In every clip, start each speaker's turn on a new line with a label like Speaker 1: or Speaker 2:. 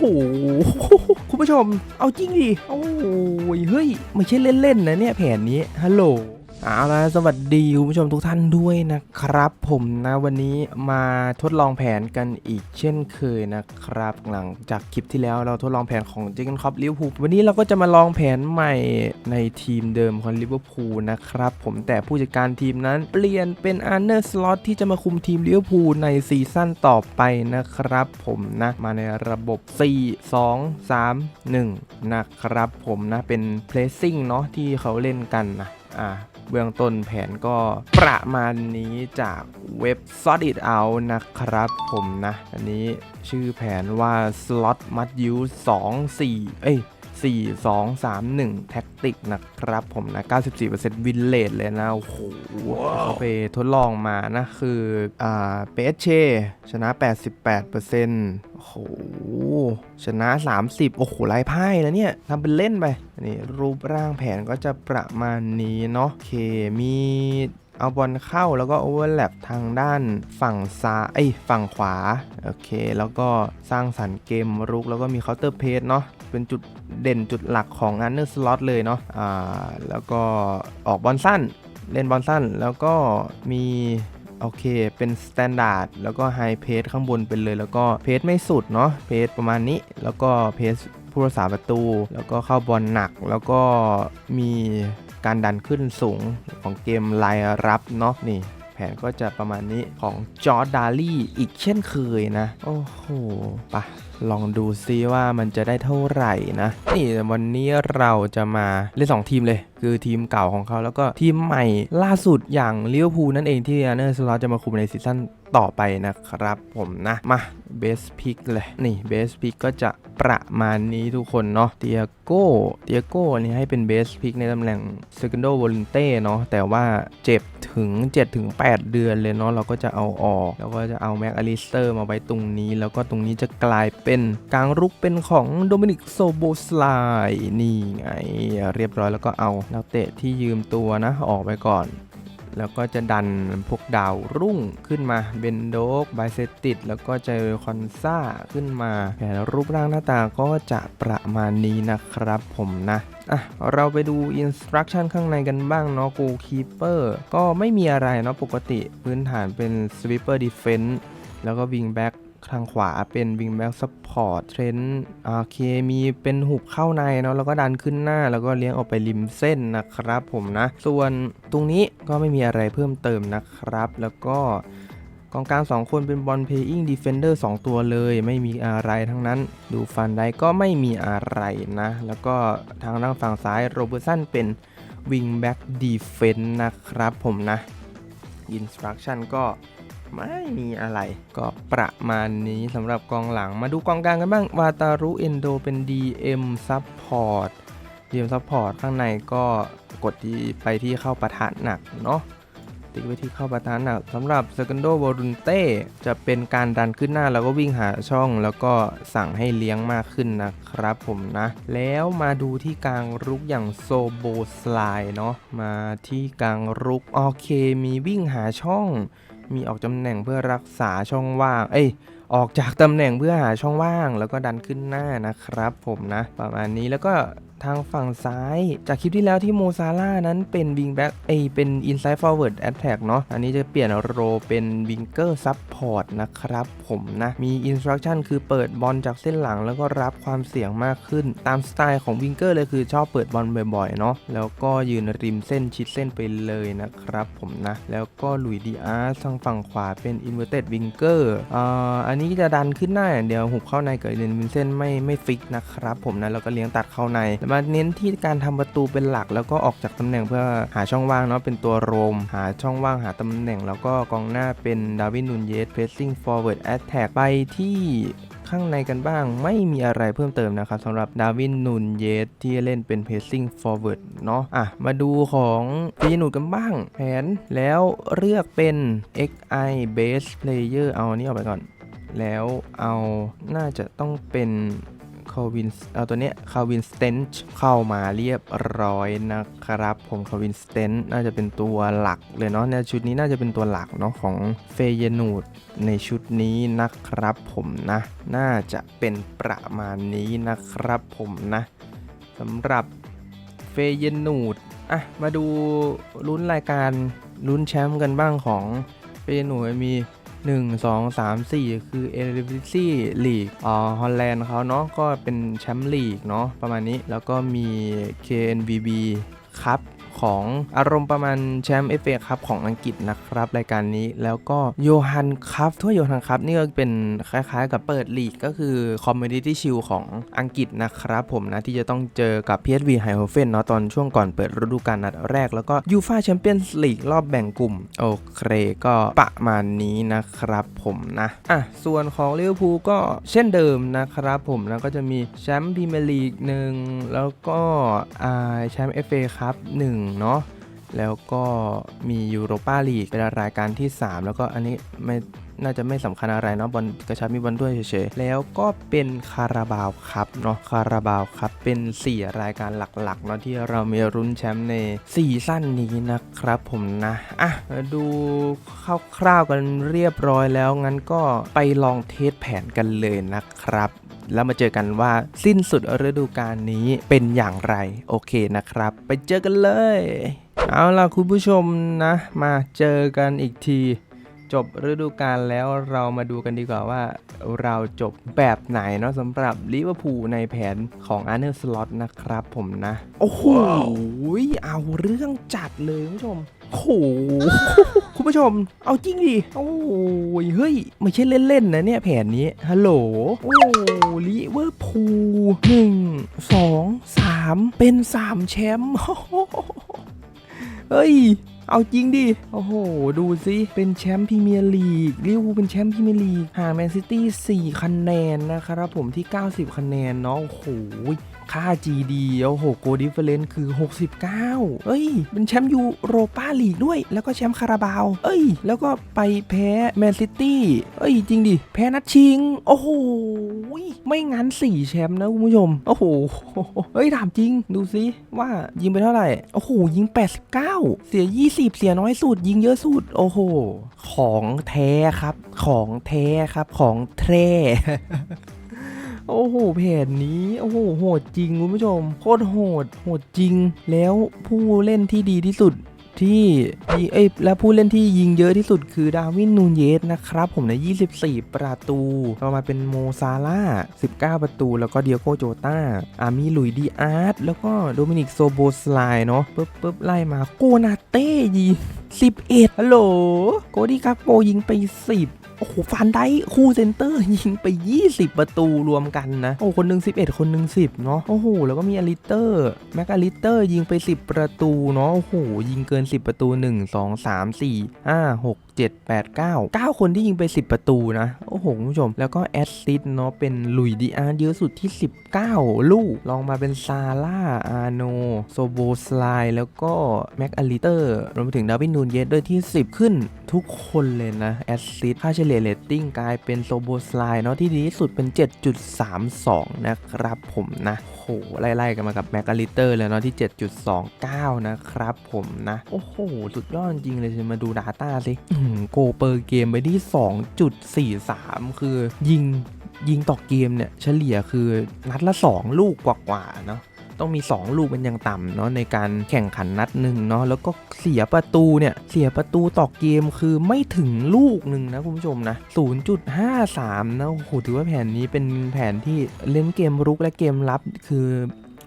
Speaker 1: หคุณผู้ชม เอาจริงดิ โอ้ย เฮ้ย ไม่ใช่เล่นๆนะเนี่ยแผนนี้ ฮัลโหล เอาละสวัสดีคุณผู้ชมทุกท่านด้วยนะครับ ผมนะวันนี้มาทดลองแผนกันอีกเช่นเคยนะครับ หลังจากคลิปที่แล้วเราทดลองแผนของเจกันคอปลิเวอร์พูลวันนี้เราก็จะมาลองแผนใหม่ในทีมเดิมของลิเวอร์พูลนะครับ ผมแต่ผู้จัดการทีมนั้นเปลี่ยนเป็นอาร์เนอร์สล็อตที่จะมาคุมทีมลิเวอร์พูลในซีซั่นต่อไปนะครับ ผมนะมาในระบบ 4 2 3 1 นะครับ ผมนะเป็น placing เนาะที่เขาเล่นกันนะอ่า เบื้องต้นแผนก็ประมาณนี้จากเว็บ s o t It Out นะครับผมนะ อันนี้ชื่อแผนว่า Slot Must Use 2 4 เอ้ย 4 2 3 1 แท็กติกนะครับผมนะ 94%วินเลทเลยนะ โอ้โหเขาไปทดลองมานะ คืออ่าเปเชชนะ 88%โอ้โห ชนะ 30 โอ้โหลายไพ่แล้วเนี่ยทำเป็นเล่นไปนี่รูปร่างแผนก็จะประมาณนี้เนาะโอเคมี เอาบอลเข้าแล้วก็โอเวอร์แลปทางด้านฝั่งซ้ายเอ้ฝั่งขวา โอเค แล้วก็สร้างสรรค์เกมรุก แล้วก็มีเคาน์เตอร์เพสเนาะเป็นจุดเด่นจุดหลักของอันเนอร์สล็อตเลยเนาะอ่าแล้วก็ออกบอลสั้น เล่นบอลสั้นแล้วก็มีโอเค เป็นสแตนดาร์ดแล้วก็ไฮเพสข้างบนเป็นเลย แล้วก็เพสไม่สุดเนาะเพสประมาณนี้ แล้วก็เพสผู้รักษาประตู แล้วก็เข้าบอลหนัก แล้วก็มี การดันขึ้นสูงของเกมรายรับเนาะนี่แผนก็จะประมาณนี้ของจอร์ดดาลี่อีกเช่นเคยนะ โอ้โหปะลองดูซิว่ามันจะได้เท่าไหร่นะ นี่วันนี้เราจะมาเล่น 2 ทีมเลย คือทีมเก่าของเขาแล้วก็ทีมใหม่ล่าสุดอย่างเลี้ยวภูลนั่นเองที่อาร์เนอร์สล็อตจะมาคุมในซีซั่น ต่อไปนะครับผมนะ มาเบสพิกเลย นี่เบสพิกก็จะประมาณนี้ทุกคนเนาะเตียโก้เตียโก้นี่ให้เป็นเบสพิกในตำแหน่ง Segundo v o l u n t e เนาะแต่ว่าเจ็บถึง 7-8 เดือนเลยเนาะเราก็จะเอาออก แล้วก็จะเอาแม็กอลิสเตอร์มาไว้ตรงนี้ แล้วก็ตรงนี้จะกลายเป็นกลางรุกเป็นของโดมินิกโซโบสไลนี่ไง เรียบร้อยแล้วก็เอานักเตะที่ยืมตัวนะ ออกไปก่อน แล้วก็จะดันพวกดาวรุ่งขึ้นมาเบนโดกไบเซติดแล้วก็เจอคอนซ่าขึ้นมาแผ่รูปร่างหน้าตาก็จะประมาณนี้นะครับผมนะอะเราไปดูอินสตรักชั่นข้างในกันบ้างเนาะกูคีเปอร์ก็ไม่มีอะไรเนาะปกติพื้นฐานเป็นสวิปเปอร์ดีเฟน c ์แล้วก็วิงแบ็ก ทางขวาเป็นวิงแบ็กซัพพอร์ตเทรนโอเคมีเป็นหุบเข้าในเนาะแล้วก็ดันขึ้นหน้า แล้วก็เลี้ยงออกไปริมเส้นนะครับผมนะ ส่วนตรงนี้ก็ไม่มีอะไรเพิ่มเติมนะครับ แล้วก็กองกลาง2คนเป็นบอลเพย์อิงดีเฟนเดอร์2ตัวเลย ไม่มีอะไรทั้งนั้น ดูฟันได้ก็ไม่มีอะไรนะ แล้วก็ทางด้านฝั่งซ้ายโรเบอร์สันเป็นวิงแบ็กดีเฟนนะครับผมนะอินสตรั c ชั่นก็ ไม่มีอะไร ก็ประมาณนี้สำหรับกองหลังมาดูกองกลางกันบ้าง วาตารุเอนโดเป็น DM Support DM Support ข้างในก็กดที่ไปที่เข้าปะทะหนักเนาะติ๊กไปที่เข้าปะทะหนักสำหรับ Segundo v o l u n t e จะเป็นการดันขึ้นหน้าแล้วก็วิ่งหาช่องแล้วก็สั่งให้เลี้ยงมากขึ้นนะครับผมนะ แล้วมาดูที่กลางรุกอย่างโซโบสไลเนาะมาที่กลางรุกโอเคมีวิ่งหาช่อง มีออกตำแหน่งเพื่อรักษาช่องว่าง เอ้ย ออกจากตำแหน่งเพื่อหาช่องว่างแล้วก็ดันขึ้นหน้านะครับ ผมนะ ประมาณนี้แล้วก็ทางฝั่งซ้าย จากคลิปที่แล้วที่โมซาร่านั้นเป็นวิงแบ็กเอเป็นอินไซ d ์ฟอร์เวิร์ดแอตแทกเนาะอันนี้จะเปลี่ยนโรเป็นวิงเกอร์ซับพอร์ตนะครับ ผมนะ มีอินสตรั c ชั่นคือเปิดบอลจากเส้นหลังแล้วก็รับความเสี่ยงมากขึ้น ตามสไตล์ของวิงเกอร์เลยคือชอบเปิดบอลบ่อยๆเนาะแล้วก็ยืนริมเส้นชิดเส้นไปเลยนะครับ ผมนะ แล้วก็ลุยดีอาร์ทางฝั่งขวาเป็นอินเวอร์เต็ดวิงเกอร์อ่าอันนี้จะดันขึ้นหน้าอย่างเดียวหุบเข้าในเกับเลนวินเส้นไม่ไม่ฟิกนะครับผมนะแล้วก็เลี้ยงตัดเข้าในมาเน้นที่การทำประตูเป็นหลักแล้วก็ออกจากตำแหน่งเพื่อหาช่องว่างเนาะเป็นตัวโรม หาช่องว่างหาตำแหน่ง แล้วก็กองหน้าเป็นดาวินนูนเยสเพสซิ่งฟอร์เวิร์ดแอตแทกไปที่ข้างในกันบ้างไม่มีอะไรเพิ่มเติมนะครับสำหรับดาวินนูนเยสที่เล่นเป็น Pacing Forward เนาะอะ มาดูของฟีนูดกันบ้าง แผนแล้วเลือกเป็น XI Base Player เอาอันนี้ออกไปก่อน แล้วเอาน่าจะต้องเป็นขาวินเอาตัวเนี้ยคาวินสเตนช์เข้ามาเรียบร้อยนะครับ ผมคาวินสเตนช์น่าจะเป็นตัวหลักเลยเนาะในชุดนี้น่าจะเป็นตัวหลักเนาะของเฟยนูดในชุดนี้นะครับผมนะ น่าจะเป็นประมาณนี้นะครับผมนะสำหรับเฟยนูดอะมาดูลุ้นรายการลุ้นแชมป์กันบ้างของเฟยนูดมี 1 2 3 4 คือ e r e d i t y League อ๋อฮอลแลนด์เขาเนาะก็เป็นแชมป์ลีกเนาะประมาณนี้แล้วก็มี KNVB ครับ ของอารมณ์ประมาณแชมป์เอฟเอครับของอังกฤษนะครับรายการนี้แล้วก็โยฮันครับถ้วยโยฮันครับนี่ก็เป็นคล้ายๆ กับเปิดลีกก็คือคอมมูนิตี้ชิลของอังกฤษนะครับผมนะที่จะต้องเจอกับ PSV h e i h o f e n เนาะตอนช่วงก่อนเปิดฤดูกาลนัดแรก แล้วก็ยูฟาแชมเปี้ยนส์ลีกรอบแบ่งกลุ่ม โอเคก็ประมาณนี้นะครับผมนะอะส่วนของลิเวอร์พูลก็เช่นเดิมนะครับผมนะก็จะมีแชมป์พรีเมียร์ลีกหนึ่งแล้วก็อ่าแชมป์เอฟเอครับหนึ่งเนาะแล้วก็มียูโรปาลีกเป็นรายการที่ 3 แล้วก็อันนี้ไม่ น่าจะไม่สำคัญอะไรเนาะบอลกระชับมีบอลด้วยเฉยๆ แล้วก็เป็นคาราบาวครับเนาะคาราบาวครับเป็น 4 รายการหลักๆเนาะที่เรามีรุ้นแชมป์ในซีซั่นนี้นะครับผมนะอะดูคร่าวๆกันเรียบร้อยแล้วงั้นก็ไปลองเทสแผนกันเลยนะครับแล้วมาเจอกันว่าสิ้นสุดฤดูกาลนี้เป็นอย่างไร โอเคนะครับ ไปเจอกันเลย เอาล่ะคุณผู้ชมนะ มาเจอกันอีกที จบฤดูกาลแล้วเรามาดูกันดีกว่าว่าเราจบแบบไหนเนาะสำหรับลิเวอร์พูลในแผนของอาร์เนอร์สล็อตนะครับผมนะ โอ้โห เอาเรื่องจัดเลยคุณผู้ชมโอ้โหคุณผู้ชม เอาจริงดิโอ้ยเฮ้ย ไม่ใช่เล่นๆนะเนี่ยแผนนี้ ฮัลโหล โอ้ลิเวอร์พูลหนึ่งสองสามเป็นสามแชมป์เฮ้ย เอาจริงดิ โอ้โห ดูสิ เป็นแชมป์พรีเมียร์ลีกลิเวอร์พูลเป็นแชมป์พรีเมียร์ลีกห่างแมนซิตี้4คะแนนนะครับผมที่ 90 คะแนนเนาะ โอ้โห ค่า GD โอ้โหโกดิเฟเรนซ์คือ 69 เอ้ย เป็นแชมป์ยูโรปาลีกด้วย แล้วก็แชมป์คาราบาว เอ้ย แล้วก็ไปแพ้แมนซิตี้เอ้ย จริงดิ แพ้นัดชิง โอ้โห ไม่งั้น 4 แชมป์นะคุณผู้ชม โอ้โหเฮ้ย ถามจริง ดูซิว่ายิงไปเท่าไหร่ โอ้โห ยิง 89 เสีย 20 เสียน้อยสุด ยิงเยอะสุด โอ้โห ของแท้ครับ ของแท้ครับ ของแท้ โอ้โหเพจนี้โอ้โหโหดจริงคุณผู้ชมโคตรโหดโหดจริง แล้วผู้เล่นที่ดีที่สุดที่เอ้ยและผู้เล่นที่ยิงเยอะที่สุดคือดาวินนูนเยสนะครับ ผมใน 24 ประตูต่อมาเป็นโมซาร่า 19 ประตู แล้วก็เดียโกโจตาอามีลุยดีอาร์ตแล้วก็โดมินิกโซโบสไลเนาะปึ๊บปึ๊บไล่มาโกนาเต้ยิง11ฮัลโหล โกดีกาโปยิงไป 10 โอ้โหฟันได้คู่เซนเตอร์ยิงไป 20 ประตูรวมกันนะ โอ้คนหนึ่ง11 คนหนึ่ง10 เนาะโอ้โหแล้วก็มีอลิเตอร์แม็กอลิเตอร์ยิงไป 10 ประตูเนาะโอ้โหยิงเกิน 10 ประตู 1 2 3 4 5 6 7 8 9 9 คนที่ยิงไป 10 ประตูนะ โอ้โหคุณผู้ชม แล้วก็แอสซิสเนาะเป็นลุยดีอาร์เยอะสุดที่ 19 ลูก ลองมาเป็นซาร่าอาโนโซโบสไลแล้วก็แม็กอลิเตอร์รวมไปถึงดาวินนูนเยสด้วยที่ 10 ขึ้นทุกคนเลยนะ แอสซิสค่าเฉลี่ยเรตติ้งกลายเป็นโซโบสไลเนาะที่ดีที่สุดเป็น 7.32 นะครับผมนะโหไล่ๆกันมากับแม็กอลิเตอร์เลยเนาะที่ 7.29 นะครับผมนะ โอ้โห สุดยอดจริงเลยมาดู Data สิโกเปอร์เกมไปที่ 2.43 คือยิงยิงต่อเกมเนี่ยเฉลี่ยคือนัดละ 2 ลูกกว่าๆเนาะต้องมี 2 ลูกเป็นอย่างต่ำเนาะในการแข่งขันนัดหนึ่งเนาะแล้วก็เสียประตูเนี่ย เสียประตูต่อเกมคือไม่ถึงลูกหนึ่งนะคุณผู้ชมนะ 0.53 นะโอ้โหถือว่าแผนนี้เป็นแผนที่เล่นเกมรุกและเกมรับคือ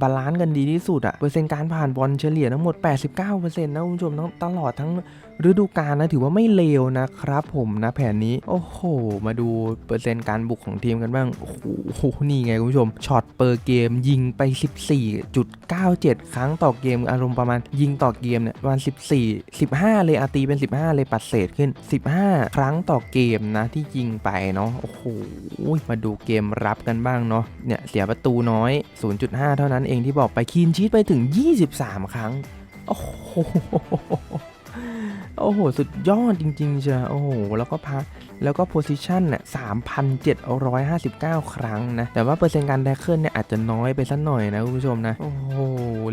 Speaker 1: บาลานซ์กันดีที่สุดอะเปอร์เซ็นต์การผ่านบอลเฉลี่ยทั้งหมด 89%นะคุณผู้ชมทั้งตลอดทั้ง ฤดูกาลนะถือว่าไม่เลวนะครับผมนะแผนนี้ โอ้โห มาดูเปอร์เซ็นต์การบุกของทีมกันบ้าง โอ้โห นี่ไงคุณผู้ชม ช็อตเปอร์เกมยิงไป 14.97 ครั้งต่อเกมอารมณ์ประมาณยิงต่อเกมเนี่ยประมาณ14 15 เลยอาตีเป็น 15 เลยปัดเศษขึ้น 15 ครั้งต่อเกมนะที่ยิงไปเนาะ โอ้โห มาดูเกมรับกันบ้างเนาะ เนี่ยเสียประตูน้อย 0.5 เท่านั้นเองที่บอกไปคีนชีตไปถึง 23 ครั้ง โอ้โห โอ้โห สุดยอดจริงๆเชียโอ้โห แล้วก็พาแล้วก็โพซิชันน่ะ3,759 ครั้งนะ แต่ว่าเปอร์เซ็นต์การแดกเคิลเนี่ยอาจจะน้อยไปสักหน่อยนะคุณผู้ชมนะ โอ้โห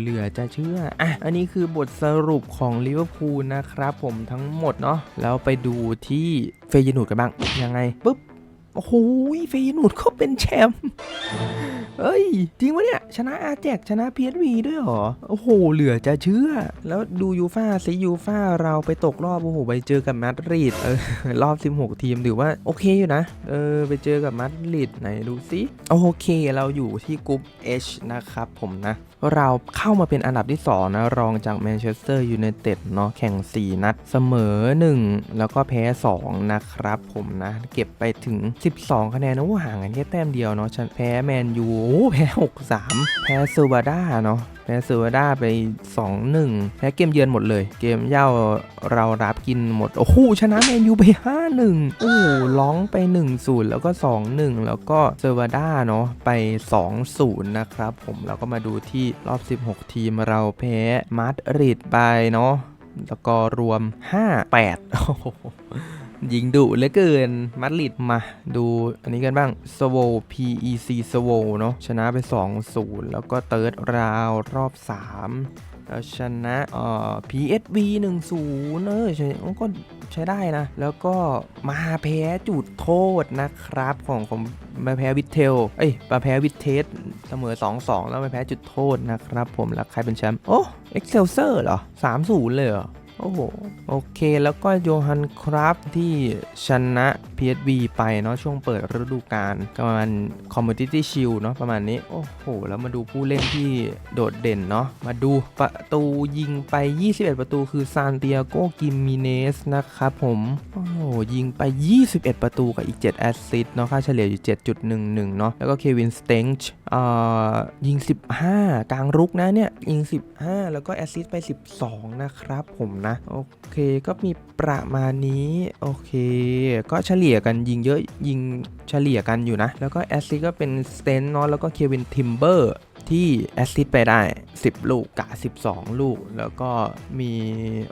Speaker 1: เหลือจะเชื่อ อะ อันนี้คือบทสรุปของลิเวอร์พูลนะครับผมทั้งหมดเนาะ แล้วไปดูที่เฟยนูดกันบ้าง ยังไงปุ๊บ โอ้โหเฟยนูดเขาเป็นแชมป์เอ้ย จริงวะเนี่ย ชนะอาแจกชนะ PSV ด้วยเหรอ โอ้โห เหลือจะเชื่อ แล้วดูยูฟ่าซิยูฟ่าเราไปตกรอบ โอ้โห ไปเจอกับมาดริดเออรอบ 16 ทีมถือว่า โอเคอยู่นะ เออ ไปเจอกับมาดริดไหนดูซิ โอเค เราอยู่ที่กลุ่ม H นะครับผมนะ เราเข้ามาเป็นอันดับที่ 2 นะ รองจากแมนเชสเตอร์ยูไนเต็ดเนาะแข่ง 4 นัด เสมอ 1 แล้วก็แพ้ 2 นะครับผมนะ เก็บไปถึง 12 คะแนนนะห่างกันแค่แต้มเดียวเนาะฉันแพ้แมนยูโอ้แพ้ 6-3 แพ้เซอร์วาด้าเนาะ แพ้เซอร์วาด้าไป 2-1แพ้เกมเยือนหมดเลย เกมเย่าเรารับกินหมด โอ้โห ชนะแมนยูไป 5-1 โอ้โหร้องไป 1-0 แล้วก็ 2-1 แล้วก็เซอร์วาด้าเนาะไป 2-0 นะครับผมเราก็มาดูที่รอบ 16 ทีมเราแพ้มาดริดไปเนาะแล้วก็รวม 5-8โอ้โห ยิงดุเหลือเกินมาดริดมาดูอันนี้กันบ้างสโว PEC สโวเนาะชนะไป 2-0 แล้วก็เติร์ดราวรอบ 3 แล้วชนะเอ่อ PSV 1-0 เออใช่ก็ใช้ได้นะ แล้วก็มาแพ้จุดโทษนะครับของของมาแพ้วิทเทล เอ้ยมาแพ้วิทเทสเสมอ 2-2 แล้วมาแพ้จุดโทษนะครับผมแล้วใครเป็นแชมป์โอ้เอ็กเซลเซอร์เหรอ 3-0 เลยเหรอ โอ้โหโอเคแล้วก็โยฮันครับที่ชนะ PSV ไปเนาะช่วงเปิดฤดูกาลประมาณ Commodity Shield เนาะประมาณนี้ โอ้โห แล้วมาดูผู้เล่นที่โดดเด่นเนาะมาดูประตูยิงไป 21 ประตูคือซานเตียโกกิมมิเนสนะครับผม โอ้โห ยิงไป 21 ประตูกับอีก 7 แอสซิสต์เนาะค่าเฉลี่ยอยู่ 7.11 เนาะแล้วก็เควินสเตนช์ ยิง 15 กลางรุกนะเนี่ย ยิง 15 แล้วก็แอสซิสต์ไป 12 นะครับผมนะ โอเคก็มีประมาณนี้ โอเค ก็เฉลี่ยกันยิงเยอะยิงเฉลี่ยกันอยู่นะ แล้วก็แอสซิสต์ก็เป็นสเตนเนาะแล้วก็เควินทิมเบอร์ ที่แอสซิสต์ไปได้ 10 ลูกกะ 12 ลูก แล้วก็มี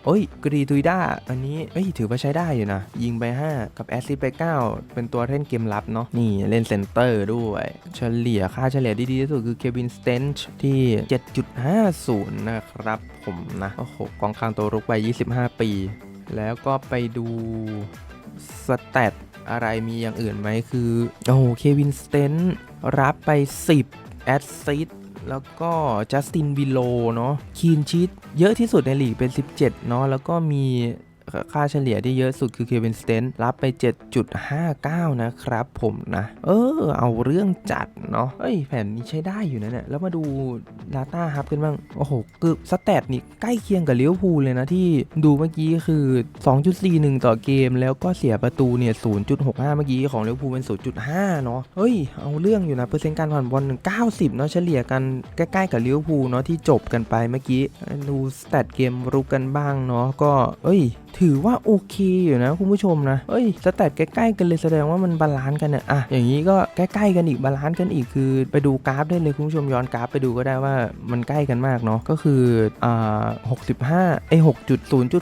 Speaker 1: โอ้ยกรีทุยด้าอันนี้เอ้ยถือว่าใช้ได้อยู่นะ ยิงไป 5 กับแอสซิสต์ไป 9 เป็นตัวเล่นเกมรับเนาะนี่เล่นเซนเตอร์ด้วย เฉลี่ยค่าเฉลี่ยดีที่สุดคือเควินสเตนช์ที่ 7.50 นะครับผมนะโอ้โหกองกลางตัวรุกไป25 ปี แล้วก็ไปดูสแตทอะไรมีอย่างอื่นไหมคือ โอ้โหเควินสเตนรับไป 10 แอสซิสต์ แล้วก็จัสตินวิโลเนาะคีนชีตเยอะที่สุดในลีกเป็น 17เนาะแล้วก็มี ค่าเฉลี่ยที่เยอะสุดคือเควินสเตนรับไป 7.59 นะครับผมนะ เออ เอาเรื่องจัดเนาะเอ้ย แผ่นนี้ใช้ได้อยู่นะเนี่ย แล้วมาดู Data Hub กันบ้าง โอ้โห คือสแตทนี่ใกล้เคียงกับเลิเวพูเลยนะที่ดูเมื่อกี้คือ 2.41 ต่อเกม แล้วก็เสียประตูเนี่ย 0.65 เมื่อกี้ของเลิเวพูเป็น 0.5 เนาะเฮ้ย เอาเรื่องอยู่นะ เปอร์เซ็นต์การผ่านบอล90 เนาะเฉลี่ยกันใกล้ๆกับเลิเวพูเนาะที่จบกันไปเมื่อกี้ ดูสแตทเกมรุกกันบ้างเนาะก็ เอ้ยถือว่าโอเคอยู่นะคุณผู้ชมนะเอ้ยสแตทใกล้ๆกันเลยแสดงว่ามันบาลานซ์กันเนี่ยอะอย่างนี้ก็ใกล้ๆกันอีกบาลานซ์กันอีกคือไปดูกราฟได้เลยคุณผู้ชมย้อนกราฟไปดูก็ได้ว่ามันใกล้กันมากเนาะก็คืออ่า65ไอ้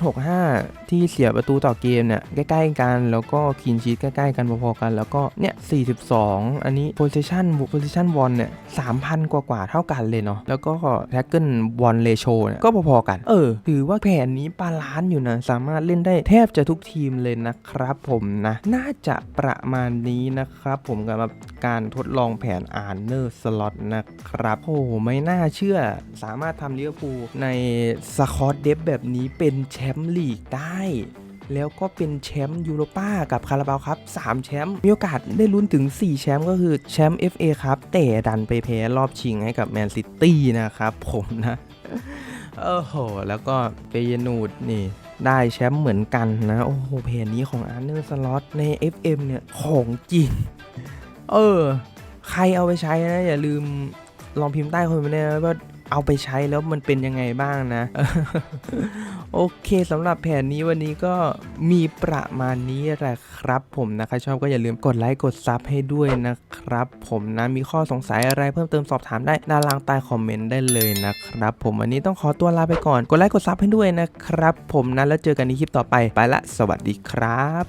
Speaker 1: 6.0.65ที่เสียประตูต่อเกมเนี่ยใกล้ๆกัน แล้วก็คีนชีตใกล้ๆกันพอๆกัน แล้วก็เนี่ย42อันนี้ position position won เนี่ย3,000กว่าๆเท่ากันเลยเนาะแล้วก็ tackle won ratio เนี่ยก็พอๆกัน เออถือว่าแผนนี้บาลานซ์อยู่นะสามารถเล่นได้แทบจะทุกทีมเลยนะครับผมนะ น่าจะประมาณนี้นะครับผมกับการทดลองแผนอาร์เนอร์สล็อตนะครับโอ้โหไม่น่าเชื่อสามารถทำลิเวอร์พูในสคอตเดฟแบบนี้เป็นแชมป์ลีกได้แล้วก็เป็นแชมป์ยูโรป้ากับคาราบาวครับ 3 แชมป์มีโอกาสได้ลุ้นถึง 4 แชมป์ก็คือแชมป์ FA ครับแต่ดันไปแพ้รอบชิงให้กับแมนซิตี้นะครับผมนะ โอ้โห แล้วก็เปยนูดนี่ ได้แชมป์เหมือนกันนะ โอ้โหเพจนี้ของอาร์เนอร์สล็อตใน FM เนี่ย ของจริง เออ ใครเอาไปใช้นะ อย่าลืมลองพิมพ์ใต้คอมเมนต์นะว่าเอาไปใช้แล้วมันเป็นยังไงบ้างนะ โอเคสำหรับแผนนี้วันนี้ก็มีประมาณนี้แหละครับ ผมนะใครชอบก็อย่าลืมกดไลค์กดซับให้ด้วยนะครับ ผมนะมีข้อสงสัยอะไรเพิ่มเติมสอบถามได้ด้านล่างใต้คอมเมนต์ได้เลยนะครับ ผมวันนี้ต้องขอตัวลาไปก่อน กดไลค์กดซับให้ด้วยนะครับ ผมนะแล้วเจอกันในคลิปต่อไปไปละ สวัสดีครับ